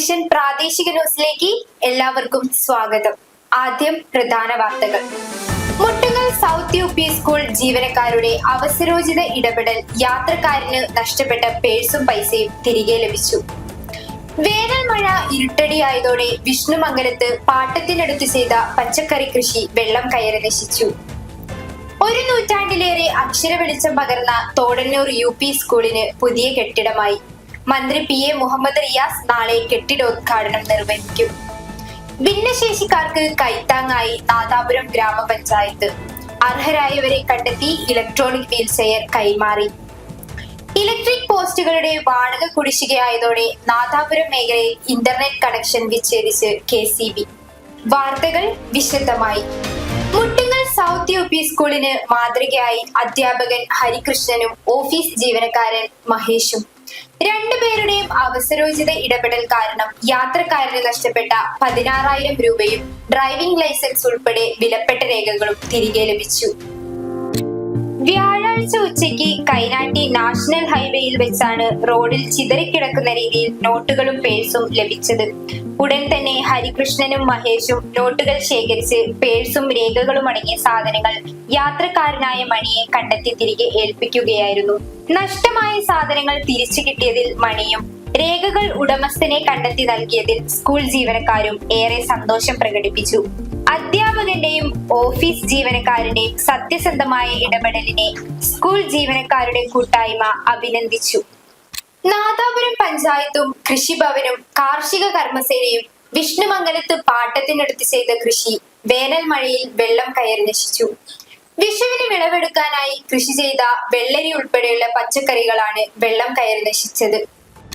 Vision പ്രാദേശിക ന്യൂസിലേക്ക് എല്ലാവർക്കും സ്വാഗതം. ആദ്യം പ്രധാന വാർത്തകൾ. മുട്ടുകൾ സൗത്ത് യു പി സ്കൂൾ ജീവനക്കാരുടെ അവസരോചിത ഇടപെടൽ യാത്രക്കാരന് നഷ്ടപ്പെട്ട പേഴ്സും പൈസയും തിരികെ ലഭിച്ചു. വേനൽ മഴ ഇരുട്ടടിയായതോടെ വിഷ്ണുമംഗലത്ത് പാട്ടത്തിനടുത്ത് ചെയ്ത പച്ചക്കറി കൃഷി വെള്ളം കയറി നശിച്ചു. ഒരു നൂറ്റാണ്ടിലേറെ അക്ഷര വെളിച്ചം പകർന്ന തോടന്നൂർ യു പി സ്കൂളിന് പുതിയ കെട്ടിടമായി. മന്ത്രി പി എ മുഹമ്മദ് റിയാസ് നാളെ കെട്ടിടോദ്ഘാടനം നിർവഹിക്കും. ഭിന്നശേഷിക്കാർക്ക് കൈത്താങ്ങായി നാദാപുരം ഗ്രാമപഞ്ചായത്ത്. അർഹരായവരെ കണ്ടെത്തി ഇലക്ട്രോണിക് വീൽചെയർ കൈമാറി. ഇലക്ട്രിക് പോസ്റ്റുകളുടെ വാടക കുടിശ്ശികയായതോടെ നാദാപുരം മേഖലയിൽ ഇന്റർനെറ്റ് കണക്ഷൻ വിച്ഛേദിച്ച് കെ സി ബി. വാർത്തകൾ വിശദമായി. മുട്ടുങ്ങൽ സൗത്ത് യു പി സ്കൂളിന് മാതൃകയായി അധ്യാപകൻ ഹരികൃഷ്ണനും ഓഫീസ് ജീവനക്കാരൻ മഹേഷും. രണ്ടുപേരുടെയും അവസരോചിത ഇടപെടൽ കാരണം യാത്രക്കാരന് നഷ്ടപ്പെട്ട പതിനാറായിരം രൂപയും ഡ്രൈവിംഗ് ലൈസൻസ് ഉൾപ്പെടെ വിലപ്പെട്ട രേഖകളും തിരികെ ലഭിച്ചു. വ്യാഴാഴ്ച ഉച്ചയ്ക്ക് കൈനാട്ടി നാഷണൽ ഹൈവേയിൽ വെച്ചാണ് റോഡിൽ ചിതറിക്കിടക്കുന്ന രീതിയിൽ നോട്ടുകളും പേഴ്സും ലഭിച്ചത്. ഉടൻ തന്നെ ഹരികൃഷ്ണനും മഹേഷും നോട്ടുകൾ ശേഖരിച്ച് പേഴ്സും രേഖകളും അടങ്ങിയ സാധനങ്ങൾ യാത്രക്കാരനായ മണിയെ കണ്ടെത്തി തിരികെ ഏൽപ്പിക്കുകയായിരുന്നു. നഷ്ടമായ സാധനങ്ങൾ തിരിച്ചു കിട്ടിയതിൽ മണിയും രേഖകൾ ഉടമസ്ഥനെ കണ്ടെത്തി നൽകിയതിൽ സ്കൂൾ ജീവനക്കാരും ഏറെ സന്തോഷം പ്രകടിപ്പിച്ചു. അധ്യാപകന്റെയും ഓഫീസ് ജീവനക്കാരുടെയും സത്യസന്ധമായ ഇടപെടലിനെ സ്കൂൾ ജീവനക്കാരുടെ കൂട്ടായ്മ അഭിനന്ദിച്ചു. നാദാപുരം പഞ്ചായത്തും കൃഷിഭവനും കാർഷിക കർമ്മസേനയും വിഷ്ണുമംഗലത്ത് പാട്ടത്തിനടുത്ത് ചെയ്ത കൃഷി വേനൽ മഴയിൽ വെള്ളം കയറി നശിച്ചു. വിഷുവിന് വിളവെടുക്കാനായി കൃഷി ചെയ്ത വെള്ളരി ഉൾപ്പെടെയുള്ള പച്ചക്കറികളാണ് വെള്ളം കയറി നശിച്ചത്.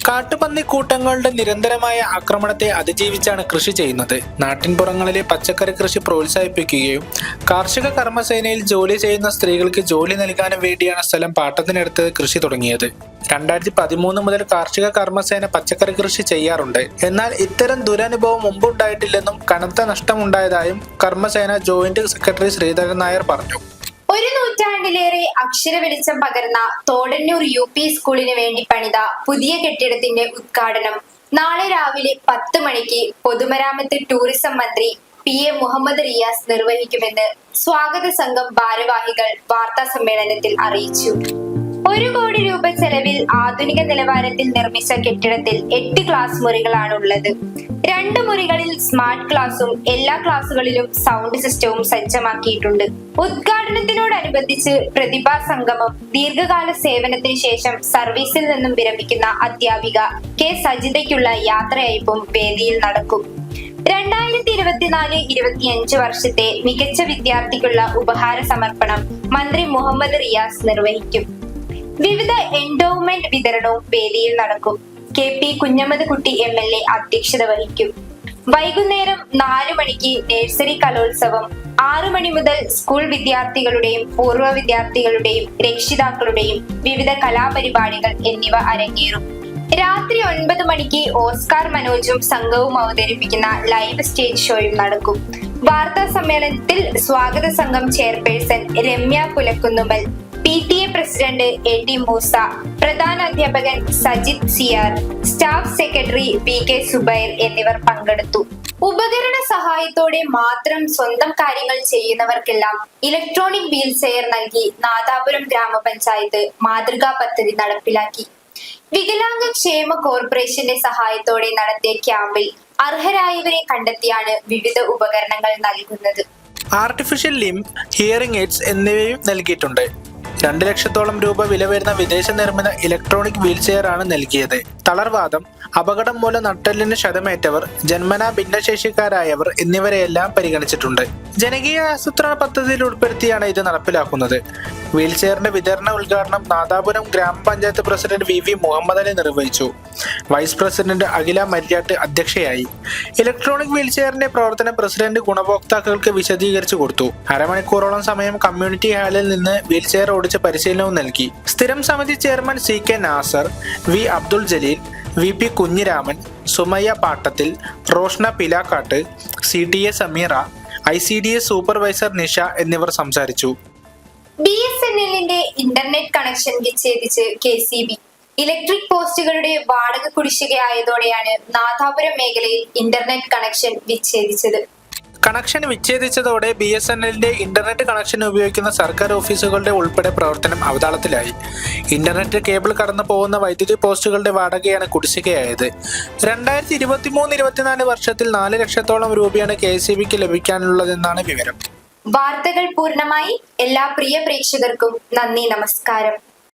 കാട്ടുപന്നി കൂട്ടങ്ങളുടെ നിരന്തരമായ ആക്രമണത്തെ അതിജീവിച്ചാണ് കൃഷി ചെയ്യുന്നത്. നാട്ടിൻപുറങ്ങളിലെ പച്ചക്കറി കൃഷി പ്രോത്സാഹിപ്പിക്കുകയും കാർഷിക കർമ്മസേനയിൽ ജോലി ചെയ്യുന്ന സ്ത്രീകൾക്ക് ജോലി നൽകാനും വേണ്ടിയാണ് സ്ഥലം പാട്ടത്തിനടുത്ത് കൃഷി തുടങ്ങിയത്. രണ്ടായിരത്തി പതിമൂന്ന് മുതൽ കാർഷിക കർമ്മസേന പച്ചക്കറി കൃഷി ചെയ്യാറുണ്ട്. എന്നാൽ ഇത്തരം ദുരനുഭവം മുമ്പുണ്ടായിട്ടില്ലെന്നും കനത്ത നഷ്ടമുണ്ടായതായും കർമ്മസേന ജോയിന്റ് സെക്രട്ടറി ശ്രീധരൻ നായർ പറഞ്ഞു. ഒരു നൂറ്റാണ്ടിലേറെ അക്ഷര വെളിച്ചം പകർന്ന തോടന്നൂർ യു പി സ്കൂളിന് വേണ്ടി പണിത പുതിയ കെട്ടിടത്തിന്റെ ഉദ്ഘാടനം. നാളെ രാവിലെ പത്ത് മണിക്ക് പൊതുമരാമത്ത് ടൂറിസം മന്ത്രി പി എ മുഹമ്മദ് റിയാസ് നിർവഹിക്കുമെന്ന് സ്വാഗത സംഘം ഭാരവാഹികൾ വാർത്താ സമ്മേളനത്തിൽ അറിയിച്ചു. ഒരു കോടി രൂപ ചെലവിൽ ആധുനിക നിലവാരത്തിൽ നിർമ്മിച്ച കെട്ടിടത്തിൽ എട്ട് ക്ലാസ് മുറികളാണ് ഉള്ളത് രണ്ട് മുറികളിൽ സ്മാർട്ട് ക്ലാസും എല്ലാ ക്ലാസുകളിലും സൗണ്ട് സിസ്റ്റവും സജ്ജമാക്കിയിട്ടുണ്ട്. ഉദ്ഘാടനത്തിനോടനുബന്ധിച്ച് പ്രതിഭാ സംഗമം ദീർഘകാല സേവനത്തിന് ശേഷം സർവീസിൽ നിന്നും വിരമിക്കുന്ന അധ്യാപിക കെ സജിതയ്ക്കുള്ള യാത്രയയപ്പും വേദിയിൽ നടക്കും. രണ്ടായിരത്തി ഇരുപത്തിനാല് ഇരുപത്തിയഞ്ച് വർഷത്തെ മികച്ച വിദ്യാർത്ഥിക്കുള്ള ഉപഹാര സമർപ്പണം മന്ത്രി മുഹമ്മദ് റിയാസ് നിർവഹിക്കും. വിവിധ എൻഡോവ്മെന്റ് വിതരണവും വേദിയിൽ നടക്കും. കെ പി കുഞ്ഞമ്മദ് കുട്ടി എം എൽ എ അധ്യക്ഷത വഹിക്കും. വൈകുന്നേരം നാലു മണിക്ക് നഴ്സറി കലോത്സവം ആറു മണി മുതൽ സ്കൂൾ വിദ്യാർത്ഥികളുടെയും പൂർവ വിദ്യാർത്ഥികളുടെയും രക്ഷിതാക്കളുടെയും വിവിധ കലാപരിപാടികൾ എന്നിവ അരങ്ങേറും. രാത്രി ഒൻപത് മണിക്ക് ഓസ്കാർ മനോജും സംഘവും അവതരിപ്പിക്കുന്ന ലൈവ് സ്റ്റേജ് ഷോയും നടക്കും. വാർത്താ സമ്മേളനത്തിൽ സ്വാഗത സംഘം chairperson Ramya Pulakkunnumal P T A president A T Moosa പ്രധാന അധ്യാപകൻ Sajith Siyar staff secretary V K Zubair എന്നിവർ പങ്കെടുത്തു. ഉപകരണ സഹായത്തോടെ മാത്രം സ്വന്തം കാര്യങ്ങൾ ചെയ്യുന്നവർക്കെല്ലാം ഇലക്ട്രോണിക് വീൽ ചെയർ നൽകി നാദാപുരം ഗ്രാമപഞ്ചായത്ത് മാതൃകാ പദ്ധതി നടപ്പിലാക്കി. വികലാംഗ ക്ഷേമ കോർപ്പറേഷന്റെ സഹായത്തോടെ നടത്തിയ ക്യാമ്പിൽ അർഹരായവരെ കണ്ടെത്തിയാണ് വിവിധ ഉപകരണങ്ങൾ നൽകുന്നത്. ആർട്ടിഫിഷ്യൽ ലിം ഹിയറിംഗ് എയ്ഡ്സ് എന്നിവയും നൽകിയിട്ടുണ്ട്. രണ്ട് ലക്ഷത്തോളം രൂപ വില വരുന്ന വിദേശ നിർമ്മിത ഇലക്ട്രോണിക് വീൽചെയർ ആണ് നൽകിയത്. തളർവാദം അപകടം മൂലം നട്ടെല്ലിന് ക്ഷതമേറ്റവർ ജന്മനാ ഭിന്നശേഷിക്കാരായവർ എന്നിവരെയെല്ലാം പരിഗണിച്ചിട്ടുണ്ട്. ജനകീയ ആസൂത്രണ പദ്ധതിയിൽ ഉൾപ്പെടുത്തിയാണ് ഇത് നടപ്പിലാക്കുന്നത്. വീൽചെയറിന്റെ വിതരണ ഉദ്ഘാടനം നാദാപുരം ഗ്രാമപഞ്ചായത്ത് president V V Muhammad Ali നിർവഹിച്ചു. വൈസ് പ്രസിഡന്റ് അഖില മരിയാട്ട് അധ്യക്ഷയായി. ഇലക്ട്രോണിക് വീൽചെയറിന്റെ പ്രവർത്തനം പ്രസിഡന്റ് ഗുണഭോക്താക്കൾക്ക് വിശദീകരിച്ചു കൊടുത്തു. അരമണിക്കൂറോളം സമയം കമ്മ്യൂണിറ്റി ഹാളിൽ നിന്ന് വീൽചെയർ ഓടിച്ച് പരിശീലനവും നൽകി. സ്ഥിരം സമിതി chairman C K Nasar V Abdul Jaleel V P Kunhiraman Sumayya Pattathil Roshna Pilakkatt C T A Sameera I C D S supervisor Nisha എന്നിവർ സംസാരിച്ചു. ബി എസ് എൻ എല്ലിന്റെ ഇന്റർനെറ്റ് കണക്ഷൻ വിച്ഛേദിച്ച് കെ സി ബി ഇലക്ട്രിക് പോസ്റ്റുകളുടെ വാടക കുടിശ്ശികയായതോടെയാണ് നാദാപുരം മേഖലയിൽ internet connection വിച്ഛേദിച്ചത്. Connection വിച്ഛേദിച്ചതോടെ ബി എസ് എൻ എല്ലിന്റെ ഇന്റർനെറ്റ് കണക്ഷൻ ഉപയോഗിക്കുന്ന സർക്കാർ ഓഫീസുകളുടെ ഉൾപ്പെടെ പ്രവർത്തനം അവതാളത്തിലായി. ഇന്റർനെറ്റ് കേബിൾ കടന്നു പോകുന്ന വൈദ്യുതി പോസ്റ്റുകളുടെ വാടകയാണ് കുടിശ്ശികയായത്. രണ്ടായിരത്തി ഇരുപത്തി മൂന്ന് ഇരുപത്തിനാല് വർഷത്തിൽ നാല് ലക്ഷത്തോളം രൂപയാണ് കെ എസ് ബിക്ക് ലഭിക്കാനുള്ളതെന്നാണ് വിവരം. വാർത്തകൾ പൂർണമായി എല്ലാ പ്രിയ പ്രേക്ഷകർക്കും നന്ദി നമസ്കാരം.